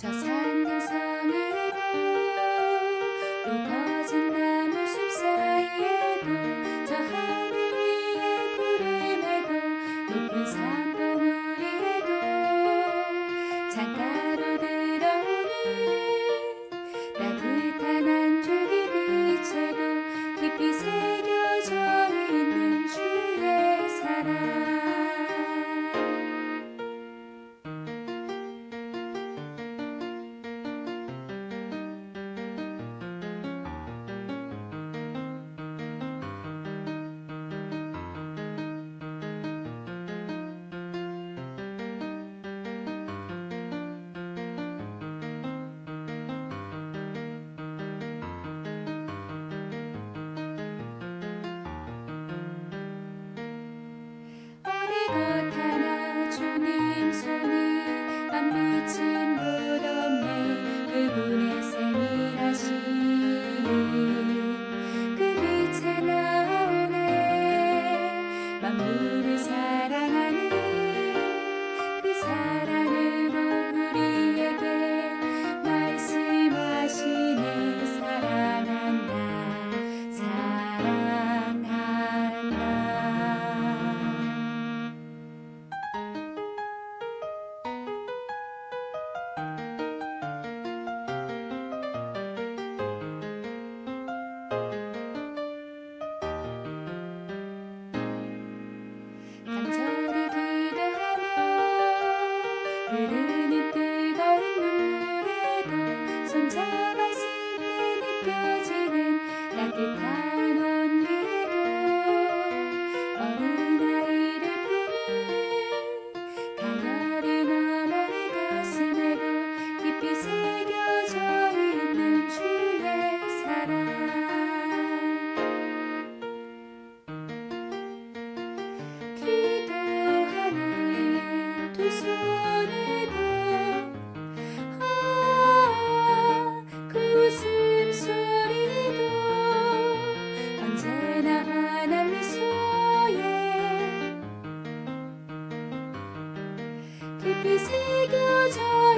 저 산등성으로 또 거진 나무 숲 사이에도 저 하늘 위에 구름 에도 높은 산봉 우리에도 창가로 들어오는 따뜻한 안쪽의 빛에도 깊이 새겨져 흐르는 뜨거운 눈물에도 손잡았을 때 느껴지는 따뜻한 새겨져.